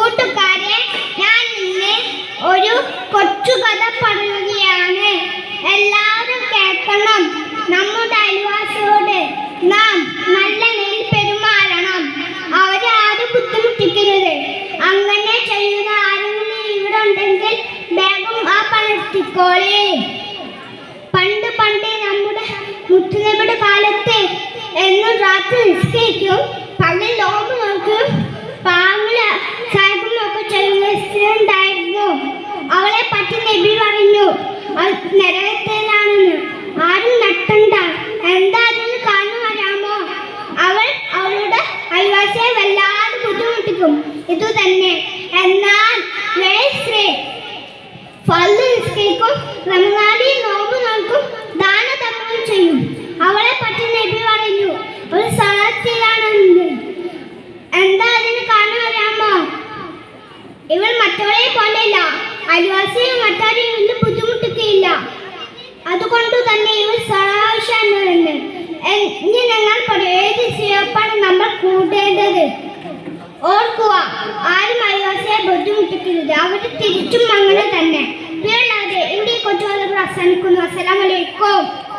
കൂട്ടുകാരെ ഞാൻ ഇന്ന് ഒരു കൊച്ചു കഥ പറയുകയാണ്. എല്ലാവരും കേൾക്കണം. നമ്മുടെ അയൽവാസിയോട് നാം നല്ല നിലയിൽ പെരുമാറണം. അവരെ ആരും ബുദ്ധിമുട്ടിക്കരുത്. അങ്ങനെ ചെയ്യുന്ന ആരെങ്കിലും ഇവിടെ ഉണ്ടെങ്കിൽ വേഗം ആ പണിയെടുത്തിക്കോളേ പണ്ട് പണ്ട് നമ്മുടെ മുത്തുനബിയുടെ കാലത്ത് എന്നും രാത്രി നിസ്കരിക്കും. അയൽവാസിയെ വല്ലാതെ ബുദ്ധിമുട്ടിക്കും. ഇതു തന്നെ. എന്നാൽ നിസ്കരിക്കും റമദാനിൽ നോമ്പ് നോക്കും ദാനധർമ്മം ചെയ്യും. അവളെ പറ്റി നബി പറഞ്ഞു ഒരു സ്ഥലത്തിലാണെന്ന് എന്താ അതിന് കാരണം അറിയാമോ? ഇവൾ മറ്റവളെ പോലെയല്ല. അയൽവാസിയും മറ്റാരെയും ബുദ്ധിമുട്ടിക്കുകയില്ല. അതുകൊണ്ട് തന്നെ ഇവൾ ഓർക്കുക ആരും അയൽവാസിയെ ബുദ്ധിമുട്ടിക്കരുത്. അവർ തിരിച്ചും അങ്ങനെ തന്നെ. പ്രിയമുള്ളവരെ ഇവിടെ കൊച്ചുകാലങ്ങൾ അവസാനിക്കുന്നു. അസ്സലാമലൈക്കും